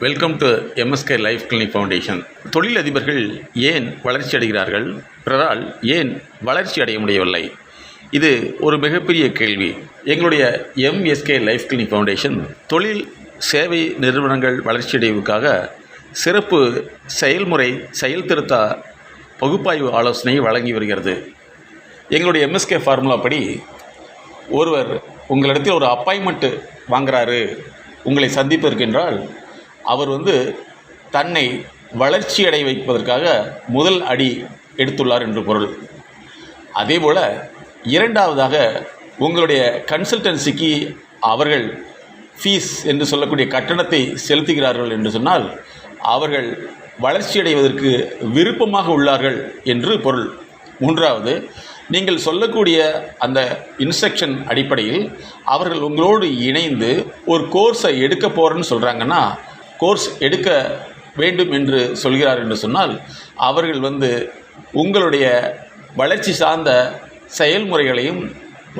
Welcome to MSK life clinic foundation தொழிலதிபர்கள் ஏன் வளர்ச்சி அடைகிறார்கள்? பிறரால் ஏன் வளர்ச்சி அடைய முடியவில்லை? இது ஒரு மிகப்பெரிய கேள்வி. எங்களுடைய எம்எஸ்கே லைஃப் கிளினிக் ஃபவுண்டேஷன் தொழில் சேவை நிறுவனங்கள் வளர்ச்சியடைவுக்காக சிறப்பு செயல்முறை செயல்திருத்த பகுப்பாய்வு ஆலோசனை வழங்கி வருகிறது. எங்களுடைய எம்எஸ்கே ஃபார்முலா படி ஒருவர் உங்களிடத்தில் ஒரு அப்பாயின்மெண்ட்டு வாங்குறாரு. உங்களை சந்திப்பதற்கென்றால் அவர் வந்து தன்னை வளர்ச்சியடை வைப்பதற்காக முதல் அடி எடுத்துள்ளார் என்று பொருள். அதேபோல் இரண்டாவதாக உங்களுடைய கன்சல்டன்சிக்கு அவர்கள் ஃபீஸ் என்று சொல்லக்கூடிய கட்டணத்தை செலுத்துகிறார்கள் என்று சொன்னால் அவர்கள் வளர்ச்சியடைவதற்கு விருப்பமாக உள்ளார்கள் என்று பொருள். மூன்றாவது நீங்கள் சொல்லக்கூடிய அந்த இன்ஸ்ட்ரக்ஷன் அடிப்படையில் அவர்கள் உங்களோடு இணைந்து ஒரு கோர்ஸை எடுக்க போகிறேன்னு சொல்கிறாங்கன்னா கோர்ஸ் எடுக்க வேண்டும் என்று சொல்கிறார் என்று சொன்னால் அவர்கள் வந்து உங்களுடைய வளர்ச்சி சார்ந்த செயல்முறைகளையும்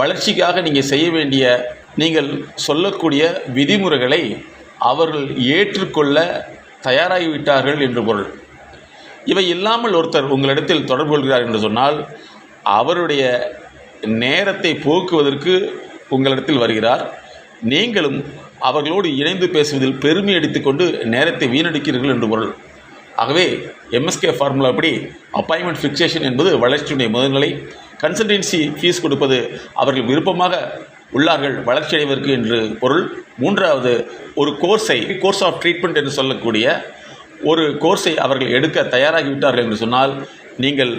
வளர்ச்சிக்காக நீங்கள் செய்ய வேண்டிய நீங்கள் சொல்லக்கூடிய விதிமுறைகளை அவர்கள் ஏற்றுக்கொள்ள தயாராகிவிட்டார்கள் என்று பொருள். இவை இல்லாமல் ஒருத்தர் உங்களிடத்தில் தொடர்பு கொள்கிறார் என்று சொன்னால் அவருடைய நேரத்தை போக்குவதற்கு உங்களிடத்தில் வருகிறார். நீங்களும் அவர்களோடு இணைந்து பேசுவதில் பெருமை அடித்துக்கொண்டு நேரத்தை வீணடிக்கிறீர்கள் என்று பொருள். ஆகவே எம்எஸ்கே ஃபார்முலா படி அப்பாயின்மெண்ட் ஃபிக்சேஷன் என்பது வளர்ச்சியுடைய முதல்நிலை. கன்சல்டென்சி ஃபீஸ் கொடுப்பது அவர்கள் விருப்பமாக உள்ளார்கள் வளர்ச்சி அடைவதற்கு என்று பொருள். மூன்றாவது ஒரு கோர்ஸை கோர்ஸ் ஆஃப் ட்ரீட்மெண்ட் என்று சொல்லக்கூடிய ஒரு கோர்ஸை அவர்கள் எடுக்க தயாராகிவிட்டார்கள் என்று சொன்னால் நீங்கள்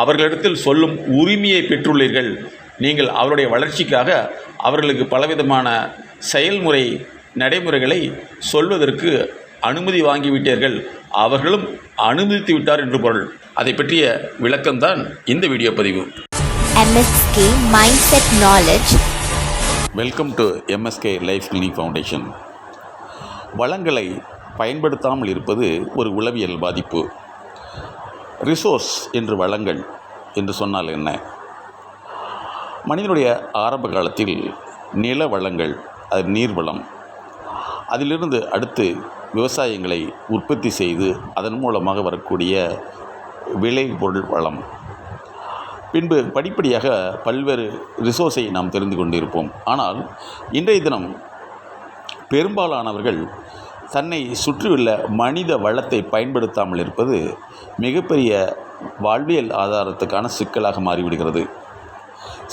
அவர்களிடத்தில் சொல்லும் உரிமையை பெற்றுள்ளீர்கள். நீங்கள் அவருடைய வளர்ச்சிக்காக அவர்களுக்கு பலவிதமான செயல்முறை நடைமுறைகளை சொல்வதற்கு அனுமதி வாங்கிவிட்டீர்கள். அவர்களும் அனுமதித்து விட்டார் என்று பொருள். அதை பற்றிய விளக்கம்தான் இந்த வீடியோ பதிவு. MSK Mindset Knowledge. Welcome to MSK life clinic foundation வளங்களை பயன்படுத்தாமல் இருப்பது ஒரு உளவியல் பாதிப்பு. ரிசோர்ஸ் என்று வளங்கள் என்று சொன்னால் என்ன? மனிதனுடைய ஆரம்ப காலத்தில் நில வளங்கள் அது நீர்வளம் அதிலிருந்து அடுத்து விவசாயங்களை உற்பத்தி செய்து அதன் மூலமாக வரக்கூடிய விளைபொருள் வளம். பின்பு படிப்படியாக பல்வேறு ரிசோர்ஸை நாம் தெரிந்து கொண்டிருப்போம். ஆனால் இன்றைய தினம் பெரும்பாலானவர்கள் தன்னை சுற்றியுள்ள மனித வளத்தை பயன்படுத்தாமல் இருப்பது மிகப்பெரிய வாழ்வியல் ஆதாரத்துக்கான சிக்கலாக மாறிவிடுகிறது.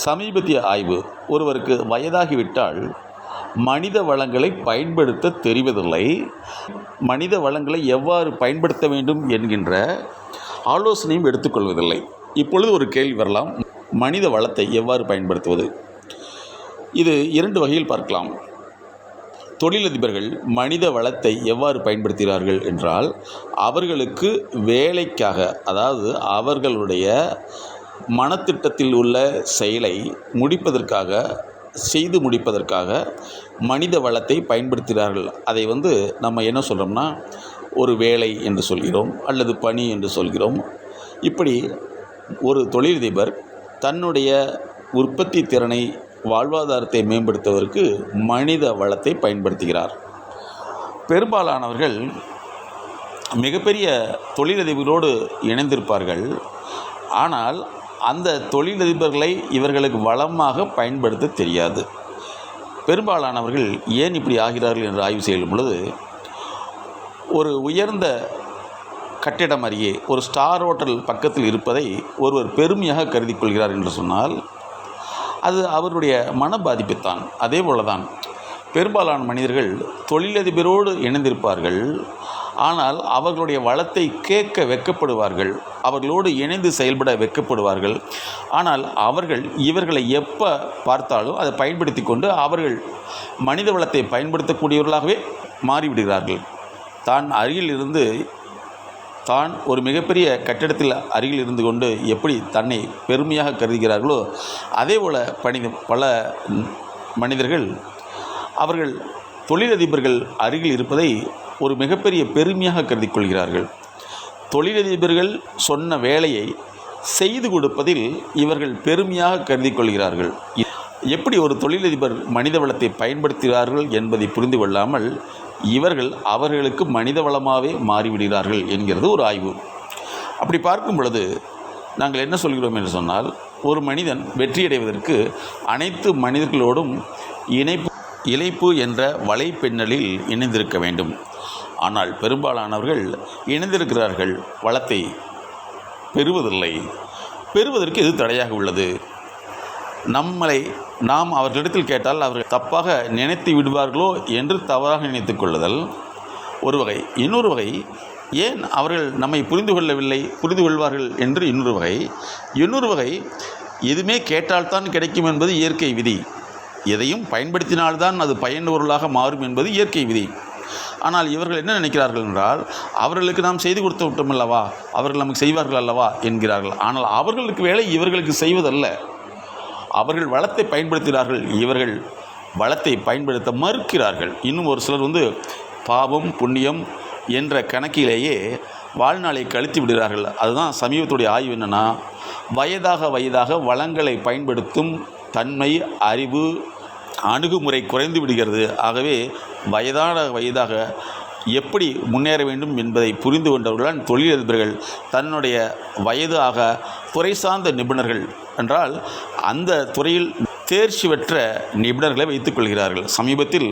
சமீபத்திய ஆய்வு ஒருவருக்கு வயதாகிவிட்டால் மனித வளங்களை பயன்படுத்த தெரிவதில்லை. மனித வளங்களை எவ்வாறு பயன்படுத்த வேண்டும் என்கின்ற ஆலோசனையும் எடுத்துக்கொள்வதில்லை இப்பொழுது ஒரு கேள்வி வரலாம். மனித வளத்தை எவ்வாறு பயன்படுத்துவது? இது இரண்டு வகையில் பார்க்கலாம். தொழிலதிபர்கள் மனித வளத்தை எவ்வாறு பயன்படுத்துகிறார்கள் என்றால் அவர்களுக்கு வேலைக்காக அதாவது அவர்களுடைய மனத்திட்டத்தில் உள்ள செயலை முடிப்பதற்காக செய்து முடிப்பதற்காக மனித வளத்தை பயன்படுத்துகிறார்கள். அதை வந்து நம்ம என்ன சொல்கிறோம்னா ஒரு வேலை என்று சொல்கிறோம் அல்லது பணி என்று சொல்கிறோம். இப்படி ஒரு தொழிலதிபர் தன்னுடைய உற்பத்தி திறனை வாழ்வாதாரத்தை மேம்படுத்துவதற்கு மனித வளத்தை பயன்படுத்துகிறார். பெரும்பாலானவர்கள் மிகப்பெரிய தொழிலதிபர்களோடு இணைந்திருப்பார்கள். ஆனால் அந்த தொழிலதிபர்களை இவர்களுக்கு வளமாக பயன்படுத்த தெரியாது. பெரும்பாலானவர்கள் ஏன் இப்படி ஆகிறார்கள் என்று ஆய்வு செய்யும் பொழுது ஒரு உயர்ந்த கட்டிடம் அருகே ஒரு ஸ்டார் ஹோட்டல் பக்கத்தில் இருப்பதை ஒருவர் பெருமையாக கருதி கொள்கிறார் என்று சொன்னால் அது அவருடைய மன பாதிப்பைத்தான். அதே போல தான் பெரும்பாலான மனிதர்கள் தொழிலதிபரோடு இணைந்திருப்பார்கள். ஆனால் அவர்களுடைய வளத்தை கேட்க வெக்கப்படுவார்கள். அவர்களோடு இணைந்து செயல்பட வெக்கப்படுவார்கள். ஆனால் அவர்கள் இவர்களை எப்போ பார்த்தாலும் அதை பயன்படுத்தி கொண்டு அவர்கள் மனித வளத்தை பயன்படுத்தக்கூடியவர்களாகவே மாறிவிடுகிறார்கள். தான் அருகில் இருந்து தான் ஒரு மிகப்பெரிய கட்டிடத்தில் அருகில் இருந்து கொண்டு எப்படி தன்னை பெருமையாக கருதுகிறார்களோ அதே போல் பணி பல மனிதர்கள் அவர்கள் தொழிலதிபர்கள் அருகில் இருப்பதை ஒரு மிகப்பெரிய பெருமையாக கருதி கொள்கிறார்கள். தொழிலதிபர்கள் சொன்ன வேலையை செய்து கொடுப்பதில் இவர்கள் பெருமையாக கருதி கொள்கிறார்கள். எப்படி ஒரு தொழிலதிபர் மனித வளத்தை பயன்படுத்துகிறார்கள் என்பதை புரிந்து கொள்ளாமல் இவர்கள் அவர்களுக்கு மனித வளமாகவே மாறிவிடுகிறார்கள் என்கிறது ஒரு ஆய்வு. அப்படி பார்க்கும் பொழுது நாங்கள் என்ன சொல்கிறோம் என்று சொன்னால் ஒரு மனிதன் வெற்றியடைவதற்கு அனைத்து மனிதர்களோடும் இணைப்பு இழைப்பு என்ற வலைப்பின்னலில் இணைந்திருக்க வேண்டும். ஆனால் பெரும்பாலானவர்கள் இணைந்திருக்கிறார்கள் வளத்தை பெறுவதில்லை. பெறுவதற்கு இது தடையாக உள்ளது. நம்மளை நாம் அவர்களிடத்தில் கேட்டால் அவர்கள் தப்பாக நினைத்து விடுவார்களோ என்று தவறாக நினைத்து கொள்ளுதல் ஒரு வகை. இன்னொரு வகை ஏன் அவர்கள் நம்மை புரிந்து கொள்ளவில்லை புரிந்து கொள்வார்கள் என்று இன்னொரு வகை. இன்னொரு வகை எதுவுமே கேட்டால்தான் கிடைக்கும் என்பது இயற்கை விதி. எதையும் பயன்படுத்தினால்தான் அது பயனுள்ளதாக மாறும் என்பது இயற்கை விதி. ஆனால் இவர்கள் என்ன நினைக்கிறார்கள் என்றால் அவர்களுக்கு நாம் செய்து கொடுத்து விட்டோம் அல்லவா? அவர்கள் நமக்கு செய்வார்கள் அல்லவா? என்கிறார்கள். ஆனால் அவர்களுக்கு வேலை இவர்களுக்கு செய்வதல்ல. அவர்கள் வளத்தை பயன்படுத்துகிறார்கள். இவர்கள் வளத்தை பயன்படுத்த மறுக்கிறார்கள். இன்னும் ஒரு சிலர் வந்து பாவம் புண்ணியம் என்ற கணக்கிலேயே வாழ்நாளை கழித்து விடுகிறார்கள். அதுதான் சமீபத்துடைய ஆய்வு என்னென்னா வயதாக வயதாக வளங்களை பயன்படுத்தும் தன்மை அறிவு அணுகுமுறை குறைந்து விடுகிறது. ஆகவே வயதான வயதாக எப்படி முன்னேற வேண்டும் என்பதை புரிந்து கொண்டவர்களால் தொழிலதிபர்கள் தன்னுடைய வயது ஆக துறை சார்ந்த நிபுணர்கள் என்றால் அந்த துறையில் தேர்ச்சி பெற்ற நிபுணர்களை வைத்துக்கொள்கிறார்கள் சமீபத்தில்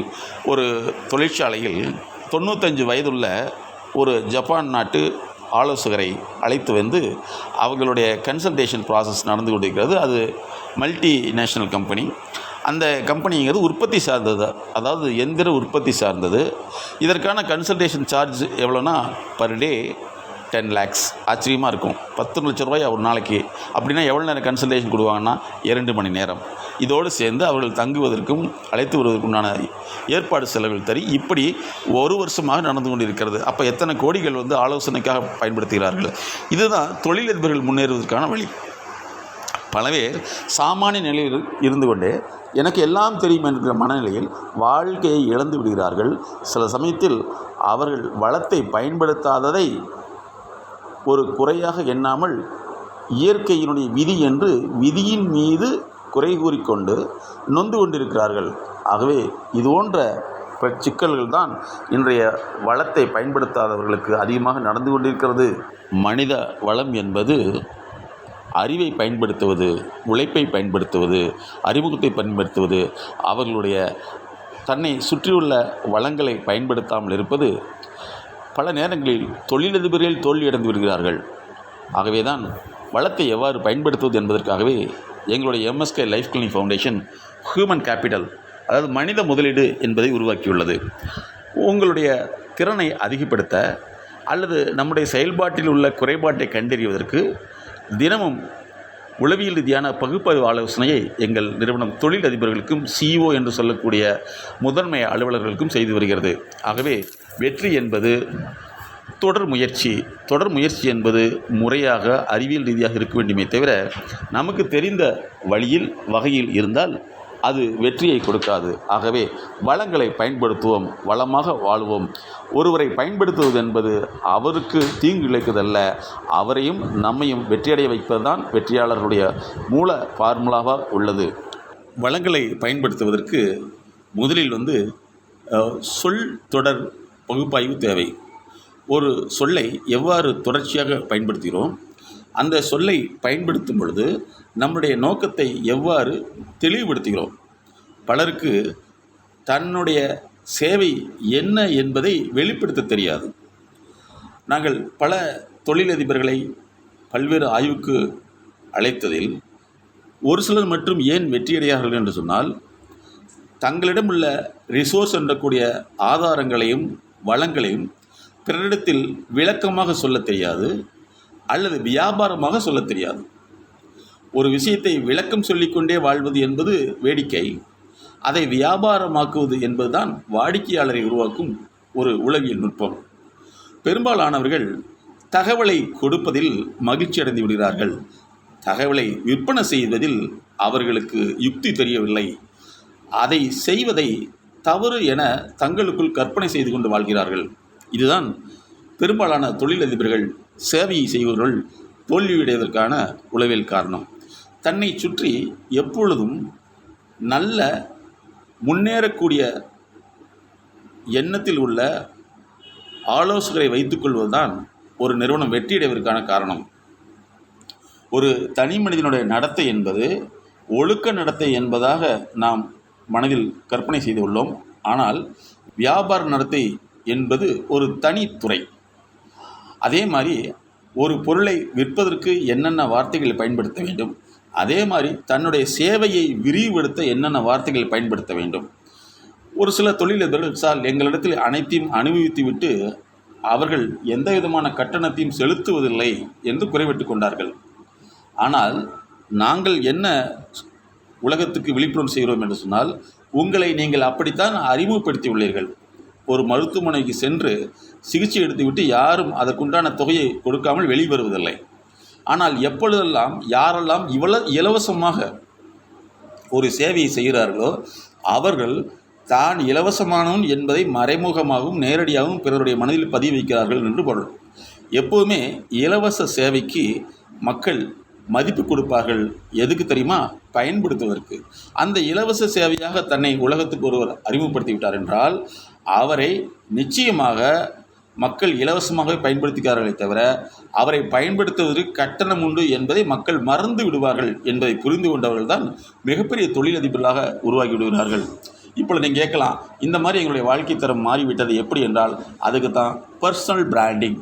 ஒரு தொழிற்சாலையில் தொண்ணூத்தஞ்சு வயதுள்ள ஒரு ஜப்பான் நாட்டு ஆலோசகரை அழைத்து வந்து அவர்களுடைய கன்சல்டேஷன் ப்ராசஸ் நடந்து கொண்டிருக்கிறது. அது மல்டி நேஷனல் கம்பெனி அந்த கம்பெனிங்கிறது உற்பத்தி சார்ந்தது. அதாவது எந்திர உற்பத்தி சார்ந்தது. இதற்கான கன்சல்டேஷன் சார்ஜ் எவ்வளோனா பர் டே டென் லேக்ஸ் ஆச்சரியமாக இருக்கும். பத்து லட்ச ரூபாய் ஒரு நாளைக்கு அப்படின்னா எவ்வளோ நேரம் கன்சல்டேஷன் கொடுவாங்கன்னா இரண்டு மணி நேரம். இதோடு சேர்ந்து அவர்கள் தங்குவதற்கும் அழைத்து வருவதற்குண்டான ஏற்பாடு செலவுகள் தரி இப்படி ஒரு வருஷமாக நடந்து கொண்டிருக்கிறது. அப்போ எத்தனை கோடிகள் வந்து ஆலோசனைக்காக பயன்படுத்துகிறார்கள்? இதுதான் தொழிலதிபர்கள் முன்னேறுவதற்கான வழி. பல பேர் சாமானிய நிலையில் இருந்து கொண்டே எனக்கு எல்லாம் தெரியும் என்கிற மனநிலையில் வாழ்க்கையை இழந்து விடுகிறார்கள். சில சமயத்தில் அவர்கள் வளத்தை பயன்படுத்தாததை ஒரு குறையாக எண்ணாமல் இயற்கையினுடைய விதி என்று விதியின் மீது குறை கூறிக்கொண்டு நொந்து கொண்டிருக்கிறார்கள். ஆகவே இது போன்ற சிக்கல்கள் தான் இன்றைய வளத்தை பயன்படுத்தாதவர்களுக்கு அதிகமாக நடந்து கொண்டிருக்கிறது. மனித வளம் என்பது அறிவை பயன்படுத்துவது உழைப்பை பயன்படுத்துவது அறிமுகத்தை பயன்படுத்துவது அவர்களுடைய தன்னை சுற்றியுள்ள வளங்களை பயன்படுத்தாமல் இருப்பது பல நேரங்களில் தொழிலதிபர்கள் தோல்வியடைந்து விடுகிறார்கள். ஆகவே தான் வளத்தை எவ்வாறு பயன்படுத்துவது என்பதற்காகவே எங்களுடைய MSK life clinic foundation human capital அதாவது மனித முதலீடு என்பதை உருவாக்கியுள்ளது. உங்களுடைய திறனை அதிகப்படுத்த அல்லது நம்முடைய செயல்பாட்டில் உள்ள குறைபாட்டை கண்டறிவதற்கு தினமும் உளவியல் ரீதியான பகுப்பாய்வு ஆலோசனையை எங்கள் நிறுவனம் தொழில் அதிபர்களுக்கும் சிஇஓ என்று சொல்லக்கூடிய முதன்மை அலுவலர்களுக்கும் செய்து வருகிறது. ஆகவே வெற்றி என்பது தொடர் முயற்சி. தொடர் முயற்சி என்பது முறையாக அறிவியல் ரீதியாக இருக்க வேண்டுமே தவிர நமக்கு தெரிந்த வழியில் வகையில் இருந்தால் அது வெற்றியை கொடுக்காது. ஆகவே வளங்களை பயன்படுத்துவோம் வளமாக வாழ்வோம். ஒருவரை பயன்படுத்துவது என்பது அவருக்கு தீங்கு இழைக்குதல்ல அவரையும் நம்மையும் வெற்றியடைய வைப்பதுதான் வெற்றியாளர்களுடைய மூல ஃபார்முலாவாக உள்ளது. வளங்களை பயன்படுத்துவதற்கு முதலில் வந்து சொல் தொடர் பகுப்பாய்வு தேவை. ஒரு சொல்லை எவ்வாறு தொடர்ச்சியாக பயன்படுத்துகிறோம்? அந்த சொல்லை பயன்படுத்தும் பொழுது நம்முடைய நோக்கத்தை எவ்வாறு தெளிவுபடுத்துகிறோம்? பலருக்கு தன்னுடைய சேவை என்ன என்பதை வெளிப்படுத்த தெரியாது. நாங்கள் பல தொழிலதிபர்களை பல்வேறு ஆய்வுக்கு அழைத்ததில் ஒரு சிலர் மட்டும் ஏன் வெற்றியடையார்கள் என்று சொன்னால் தங்களிடம் உள்ள ரிசோர்ஸ் என்றக்கூடிய ஆதாரங்களையும் வளங்களையும் பிறரிடத்தில் விளக்கமாக சொல்லத் தெரியாது அல்லது வியாபாரமாக சொல்ல தெரியாது. ஒரு விஷயத்தை விளக்கம் சொல்லிக்கொண்டே வாழ்வது என்பது வேடிக்கை. அதை வியாபாரமாக்குவது என்பதுதான் வாடிக்கையாளரை உருவாக்கும் ஒரு உளவியல் நுட்பம். பெரும்பாலானவர்கள் தகவலை கொடுப்பதில் மகிழ்ச்சி அடைந்து விடுகிறார்கள். தகவலை விற்பனை செய்வதில் அவர்களுக்கு யுக்தி தெரியவில்லை. அதை செய்வதை தவறு என தங்களுக்குள் கற்பனை செய்து கொண்டு வாழ்கிறார்கள். இதுதான் பெரும்பாலான தொழிலதிபர்கள் சேவையை செய்வர்கள் தோல்வியடைவதற்கான உளவியல் காரணம். தன்னை சுற்றி எப்பொழுதும் நல்ல முன்னேறக்கூடிய எண்ணத்தில் உள்ள ஆலோசகரை வைத்துக்கொள்வதுதான் ஒரு நிறுவனம் வெற்றியடைவதற்கான காரணம். ஒரு தனி மனிதனுடைய நடத்தை என்பது ஒழுக்க நடத்தை என்பதாக நாம் மனதில் கற்பனை செய்துள்ளோம் ஆனால் வியாபார நடத்தை என்பது ஒரு தனித்துறை அதே மாதிரி ஒரு பொருளை விற்பதற்கு என்னென்ன வார்த்தைகளை பயன்படுத்த வேண்டும்? அதே மாதிரி தன்னுடைய சேவையை விரிவுபடுத்த என்னென்ன வார்த்தைகளை பயன்படுத்த வேண்டும்? ஒரு சில தொழிலதிபர்கள் சார் எங்களிடத்தில் அனைத்தையும் அனுபவித்து விட்டு அவர்கள் எந்த விதமான கட்டணத்தையும் செலுத்துவதில்லை என்று குறைவிட்டு கொண்டார்கள். ஆனால் நாங்கள் என்ன உலகத்துக்கு விழிப்புணர்வு செய்கிறோம் என்று சொன்னால் உங்களை நீங்கள் அப்படித்தான் அறிமுகப்படுத்தி உள்ளீர்கள் ஒரு மருத்துவமனைக்கு சென்று சிகிச்சை எடுத்துவிட்டு யாரும் அதற்குண்டான தொகையை கொடுக்காமல் வெளிவருவதில்லை ஆனால் எப்பொழுதெல்லாம் யாரெல்லாம் இவ்வளவு இலவசமாக ஒரு சேவையை செய்கிறார்களோ அவர்கள் தான் இலவசமானவன் என்பதை மறைமுகமாகவும் நேரடியாகவும் பிறருடைய மனதில் பதிவு வைக்கிறார்கள் என்று பொருள். எப்போதுமே இலவச சேவைக்கு மக்கள் மதிப்பு கொடுப்பார்கள் எதுக்கு தெரியுமா? பயன்படுத்துவதற்கு. அந்த இலவச சேவையாக தன்னை உலகத்துக்கு ஒருவர் அறிமுகப்படுத்தி விட்டார் என்றால் அவரை நிச்சயமாக மக்கள் இலவசமாகவே பயன்படுத்துகிறார்களே தவிர அவரை பயன்படுத்துவதற்கு கட்டணம் உண்டு என்பதை மக்கள் மறந்து விடுவார்கள் என்பதை புரிந்து கொண்டவர்கள் தான் மிகப்பெரிய தொழிலதிபர்களாக உருவாகி விடுகிறார்கள். இப்போ நீங்கள் கேட்கலாம் இந்த மாதிரி எங்களுடைய வாழ்க்கை தரம் மாறிவிட்டது எப்படி என்றால் அதுக்கு தான் பர்சனல் பிராண்டிங்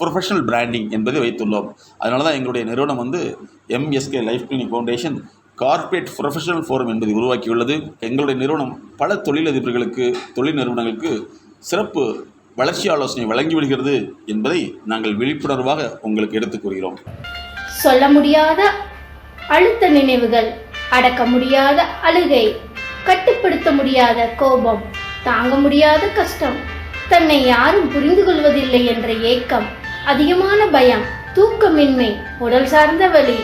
ப்ரொஃபஷனல் பிராண்டிங் என்பதை வைத்துள்ளோம். அதனால தான் எங்களுடைய நிறுவனம் வந்து MSK life clinic foundation corporate professional forum என்பதை உருவாக்கியுள்ளது. எங்களுடைய நிறுவனம் பல தொழிலதிபர்களுக்கு தொழில் நிறுவனங்களுக்கு சிறப்பு வளர்ச்சி ஆலோசனை வழங்கிவிடுகிறது என்பதை நாங்கள் விழிப்புணர்வாக உங்களுக்கு எடுத்துக் கூறுகிறோம். சொல்ல முடியாத அழுத்த நினைவுகள் அடக்க முடியாத அழுகை கட்டுப்படுத்த முடியாத கோபம் தாங்க முடியாத கஷ்டம் தன்னை யாரும் புரிந்து கொள்வதில்லை என்ற ஏக்கம் அதிகமான பயம் தூக்கமின்மை உடல் சார்ந்த வலி.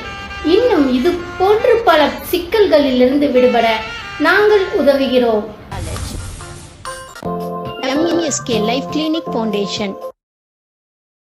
இன்னும் இது போன்று பல சிக்கல்களிலிருந்து விடுபட நாங்கள் உதவுகிறோம். MSK life clinic foundation